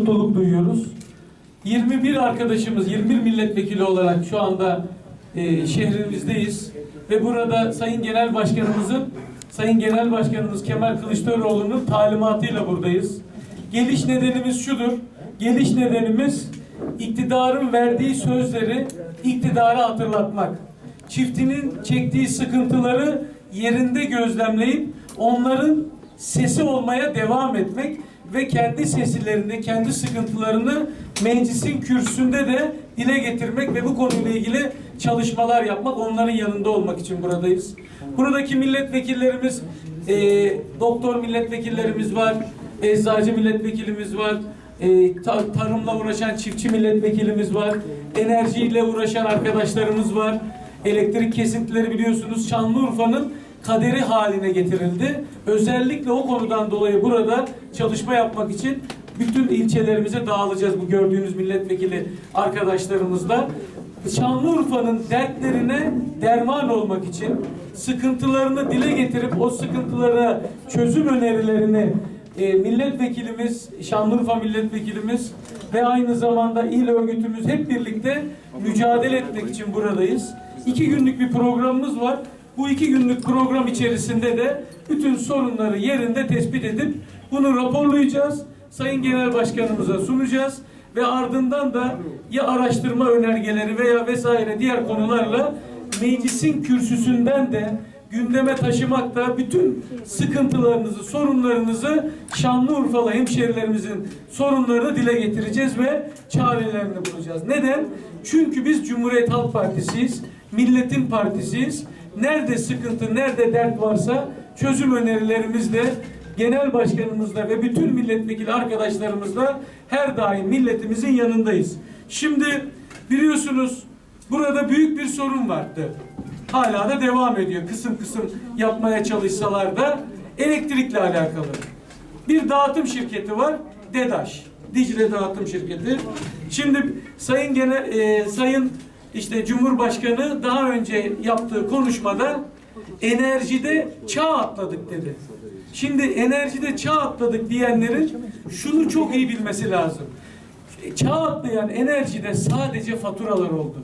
mutluluk duyuyoruz. 21 arkadaşımız, 21 milletvekili olarak şu anda e, şehrimizdeyiz. Ve burada Sayın Genel Başkanımızın, Sayın Genel Başkanımız Kemal Kılıçdaroğlu'nun talimatıyla buradayız. Geliş nedenimiz şudur. Geliş nedenimiz iktidarın verdiği sözleri iktidara hatırlatmak. Çiftinin çektiği sıkıntıları yerinde gözlemleyip onların sesi olmaya devam etmek ve kendi sesilerini, kendi sıkıntılarını meclisin kürsüsünde de dile getirmek ve bu konuyla ilgili çalışmalar yapmak, onların yanında olmak için buradayız. Buradaki milletvekillerimiz, e, doktor milletvekillerimiz var, eczacı milletvekilimiz var, e, ta- tarımla uğraşan çiftçi milletvekilimiz var, enerjiyle uğraşan arkadaşlarımız var. Elektrik kesintileri biliyorsunuz Şanlıurfa'nın kaderi haline getirildi. Özellikle o konudan dolayı burada çalışma yapmak için bütün ilçelerimize dağılacağız bu gördüğünüz milletvekili arkadaşlarımızla. Şanlıurfa'nın dertlerine derman olmak için sıkıntılarını dile getirip o sıkıntılara çözüm önerilerini e, milletvekilimiz, Şanlıurfa milletvekilimiz ve aynı zamanda il örgütümüz hep birlikte mücadele etmek için buradayız. İki günlük bir programımız var. Bu iki günlük program içerisinde de bütün sorunları yerinde tespit edip bunu raporlayacağız. Sayın Genel Başkanımıza sunacağız ve ardından da ya araştırma önergeleri veya vesaire diğer konularla meclisin kürsüsünden de gündeme taşımakta bütün sıkıntılarınızı, sorunlarınızı Şanlıurfalı hemşerilerimizin sorunlarını dile getireceğiz ve çarelerini bulacağız. Neden? Çünkü biz Cumhuriyet Halk Partisiyiz, milletin partisiyiz. Nerede sıkıntı, nerede dert varsa çözüm önerilerimizle genel başkanımızla ve bütün milletvekili arkadaşlarımızla her daim milletimizin yanındayız. Şimdi biliyorsunuz burada büyük bir sorun vardı. Hala da devam ediyor. Kısım kısım yapmaya çalışsalar da elektrikle alakalı. Bir dağıtım şirketi var. DEDAŞ. Dicle Dağıtım Şirketi. Şimdi Sayın Gene e, Sayın işte Cumhurbaşkanı daha önce yaptığı konuşmada enerjide çağ atladık dedi. Şimdi enerjide çağ atladık diyenlerin şunu çok iyi bilmesi lazım. Çağ atlayan enerjide sadece faturalar oldu.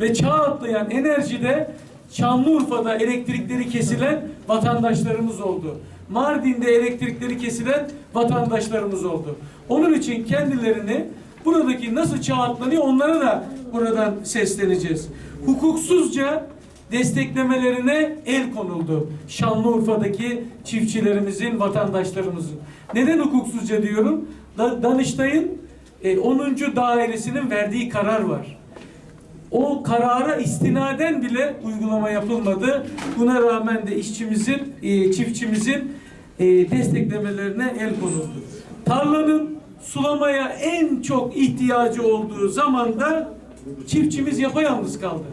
Ve çağ atlayan enerjide Şanlıurfa'da elektrikleri kesilen vatandaşlarımız oldu. Mardin'de elektrikleri kesilen vatandaşlarımız oldu. Onun için kendilerini buradaki nasıl çağ atlanıyor onlara da buradan sesleneceğiz. Hukuksuzca desteklemelerine el konuldu. Şanlıurfa'daki çiftçilerimizin, vatandaşlarımızın. Neden hukuksuzca diyorum? Da- Danıştay'ın e, 10. dairesinin verdiği karar var. O karara istinaden bile uygulama yapılmadı. Buna rağmen de işçimizin, e, çiftçimizin e, desteklemelerine el konuldu. Tarlanın sulamaya en çok ihtiyacı olduğu zamanda çiftçimiz yapayalnız kaldı.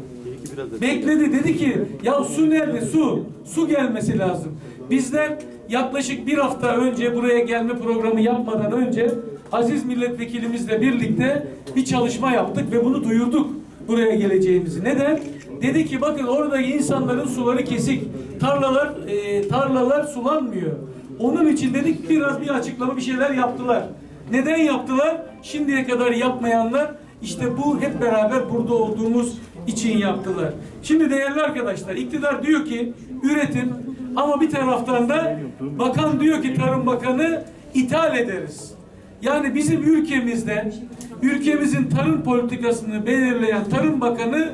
Bekledi dedi ki ya su nerede su? Su gelmesi lazım. Bizler yaklaşık bir hafta önce buraya gelme programı yapmadan önce aziz milletvekilimizle birlikte bir çalışma yaptık ve bunu duyurduk buraya geleceğimizi. Neden? Dedi ki bakın oradaki insanların suları kesik. Tarlalar e, tarlalar sulanmıyor. Onun için dedik biraz bir açıklama bir şeyler yaptılar. Neden yaptılar? Şimdiye kadar yapmayanlar işte bu hep beraber burada olduğumuz için yaptılar. Şimdi değerli arkadaşlar iktidar diyor ki üretin ama bir taraftan da bakan diyor ki Tarım Bakanı ithal ederiz. Yani bizim ülkemizde ülkemizin tarım politikasını belirleyen Tarım Bakanı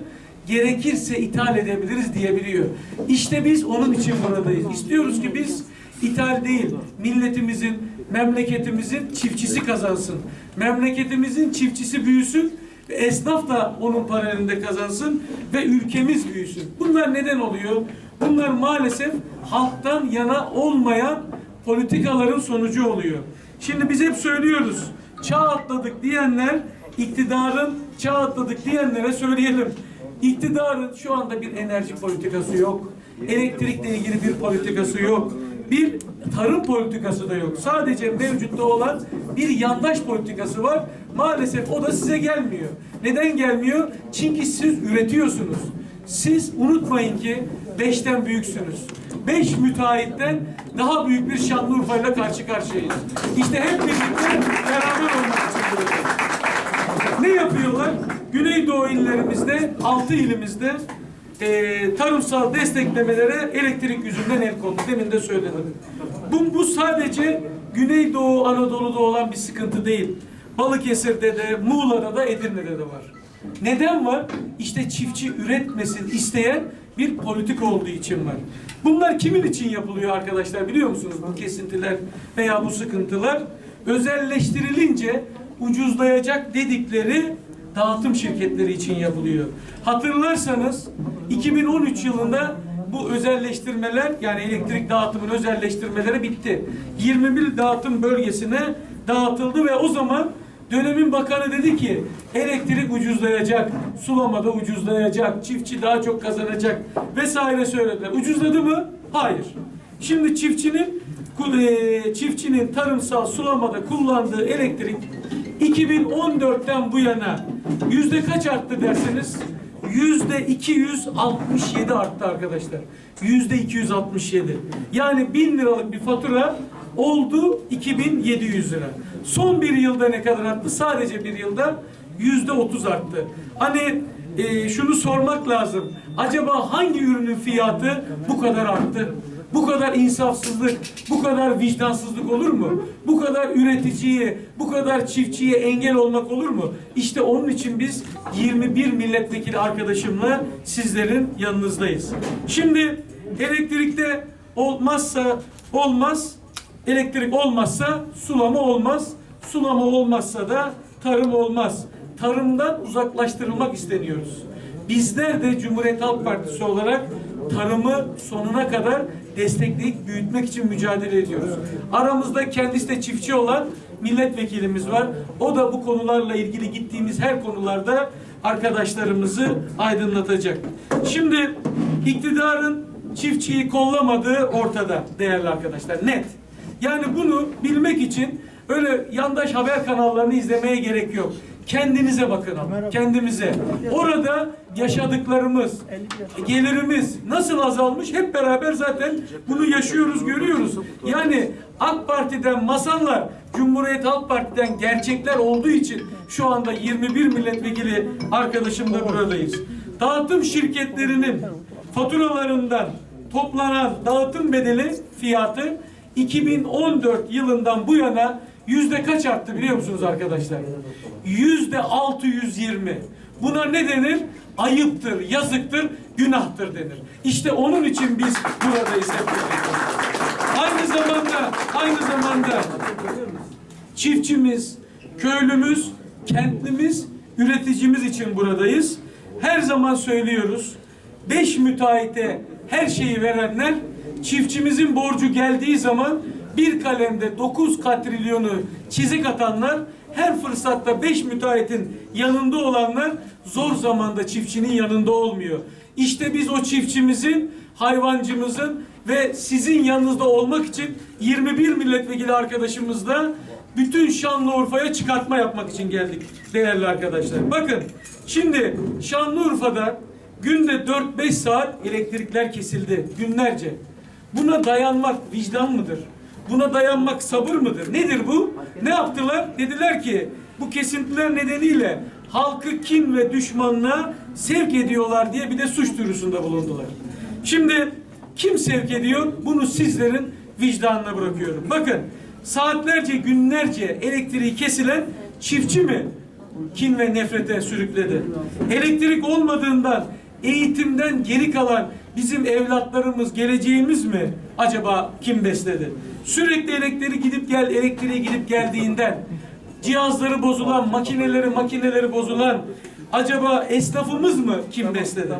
gerekirse ithal edebiliriz diyebiliyor. İşte biz onun için buradayız. İstiyoruz ki biz ithal değil, milletimizin, memleketimizin çiftçisi kazansın. Memleketimizin çiftçisi büyüsün esnaf da onun paralelinde kazansın ve ülkemiz büyüsün. Bunlar neden oluyor? Bunlar maalesef halktan yana olmayan politikaların sonucu oluyor. Şimdi biz hep söylüyoruz. Çağ atladık diyenler iktidarın çağ atladık diyenlere söyleyelim. İktidarın şu anda bir enerji politikası yok. Elektrikle ilgili bir politikası yok bir tarım politikası da yok. Sadece mevcutta olan bir yandaş politikası var. Maalesef o da size gelmiyor. Neden gelmiyor? Çünkü siz üretiyorsunuz. Siz unutmayın ki beşten büyüksünüz. Beş müteahhitten daha büyük bir Şanlıurfa ile karşı karşıyayız. İşte hep birlikte beraber olmak için. Ne yapıyorlar? Güneydoğu illerimizde, altı ilimizde e, tarımsal desteklemelere elektrik yüzünden el kondu. Demin de söyledim. Bu, bu sadece Güneydoğu Anadolu'da olan bir sıkıntı değil. Balıkesir'de de, Muğla'da da, Edirne'de de var. Neden var? İşte çiftçi üretmesin isteyen bir politik olduğu için var. Bunlar kimin için yapılıyor arkadaşlar biliyor musunuz bu kesintiler veya bu sıkıntılar? Özelleştirilince ucuzlayacak dedikleri dağıtım şirketleri için yapılıyor. Hatırlarsanız 2013 yılında bu özelleştirmeler yani elektrik dağıtımın özelleştirmeleri bitti. 21 dağıtım bölgesine dağıtıldı ve o zaman dönemin bakanı dedi ki elektrik ucuzlayacak, sulamada ucuzlayacak, çiftçi daha çok kazanacak vesaire söylediler. Ucuzladı mı? Hayır. Şimdi çiftçinin e, çiftçinin tarımsal sulamada kullandığı elektrik 2014'ten bu yana yüzde kaç arttı derseniz yüzde 267 arttı arkadaşlar. Yüzde 267. Yani bin liralık bir fatura oldu 2700 lira. Son bir yılda ne kadar arttı? Sadece bir yılda yüzde 30 arttı. Hani e, şunu sormak lazım. Acaba hangi ürünün fiyatı bu kadar arttı? Bu kadar insafsızlık, bu kadar vicdansızlık olur mu? Bu kadar üreticiye, bu kadar çiftçiye engel olmak olur mu? İşte onun için biz 21 milletvekili arkadaşımla sizlerin yanınızdayız. Şimdi elektrikte olmazsa olmaz, elektrik olmazsa sulama olmaz, sulama olmazsa da tarım olmaz. Tarımdan uzaklaştırılmak isteniyoruz. Bizler de Cumhuriyet Halk Partisi olarak tarımı sonuna kadar destekleyip büyütmek için mücadele ediyoruz. Aramızda kendisi de çiftçi olan milletvekilimiz var. O da bu konularla ilgili gittiğimiz her konularda arkadaşlarımızı aydınlatacak. Şimdi iktidarın çiftçiyi kollamadığı ortada değerli arkadaşlar. Net. Yani bunu bilmek için öyle yandaş haber kanallarını izlemeye gerek yok. Kendinize bakın ama, kendimize. Orada yaşadıklarımız, gelirimiz nasıl azalmış hep beraber zaten bunu yaşıyoruz, görüyoruz. Yani AK Parti'den masallar, Cumhuriyet Halk Parti'den gerçekler olduğu için şu anda 21 milletvekili arkadaşımla buradayız. Dağıtım şirketlerinin faturalarından toplanan dağıtım bedeli fiyatı 2014 yılından bu yana yüzde kaç arttı biliyor musunuz arkadaşlar? Yüzde 620. Buna ne denir? Ayıptır, yazıktır, günahtır denir. İşte onun için biz buradayız. Aynı zamanda, aynı zamanda çiftçimiz, köylümüz, kentlimiz, üreticimiz için buradayız. Her zaman söylüyoruz. Beş müteahhite her şeyi verenler çiftçimizin borcu geldiği zaman bir kalemde 9 katrilyonu çizik atanlar her fırsatta beş müteahhitin yanında olanlar zor zamanda çiftçinin yanında olmuyor. İşte biz o çiftçimizin, hayvancımızın ve sizin yanınızda olmak için 21 milletvekili arkadaşımızla bütün Şanlıurfa'ya çıkartma yapmak için geldik değerli arkadaşlar. Bakın şimdi Şanlıurfa'da günde 4-5 saat elektrikler kesildi günlerce. Buna dayanmak vicdan mıdır? Buna dayanmak sabır mıdır? Nedir bu? Ne yaptılar? Dediler ki bu kesintiler nedeniyle halkı kin ve düşmanlığa sevk ediyorlar diye bir de suç duyurusunda bulundular. Şimdi kim sevk ediyor? Bunu sizlerin vicdanına bırakıyorum. Bakın saatlerce günlerce elektriği kesilen çiftçi mi kin ve nefrete sürükledi? Elektrik olmadığından eğitimden geri kalan bizim evlatlarımız, geleceğimiz mi acaba kim besledi? Sürekli elektriği gidip gel, elektriği gidip geldiğinden cihazları bozulan, makineleri makineleri bozulan acaba esnafımız mı kim besledi?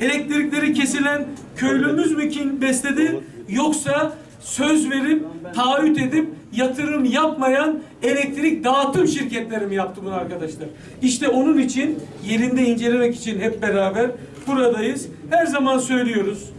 Elektrikleri kesilen köylümüz mü kim besledi? Yoksa söz verip, taahhüt edip yatırım yapmayan elektrik dağıtım şirketleri mi yaptı bunu arkadaşlar? İşte onun için yerinde incelemek için hep beraber buradayız. Her zaman söylüyoruz.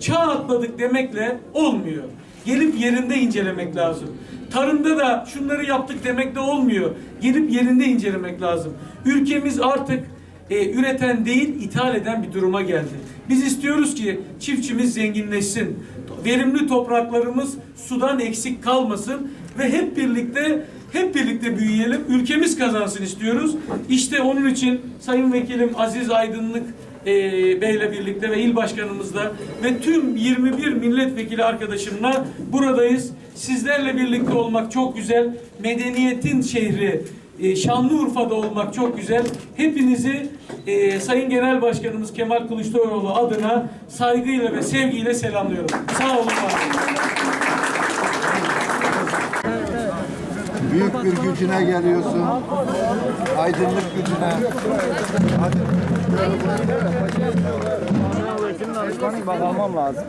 Çağ atladık demekle olmuyor. Gelip yerinde incelemek lazım. Tarımda da şunları yaptık demekle olmuyor. Gelip yerinde incelemek lazım. Ülkemiz artık e, üreten değil, ithal eden bir duruma geldi. Biz istiyoruz ki çiftçimiz zenginleşsin. Verimli topraklarımız sudan eksik kalmasın ve hep birlikte hep birlikte büyüyelim, ülkemiz kazansın istiyoruz. İşte onun için Sayın Vekilim Aziz Aydınlık e, Bey'le birlikte ve il başkanımızla ve tüm 21 milletvekili arkadaşımla buradayız. Sizlerle birlikte olmak çok güzel. Medeniyetin şehri e, Şanlıurfa'da olmak çok güzel. Hepinizi e, Sayın Genel Başkanımız Kemal Kılıçdaroğlu adına saygıyla ve sevgiyle selamlıyorum. Sağ olun. Büyük bir gücüne geliyorsun. Aydınlık gücüne. Hadi. Almam lazım.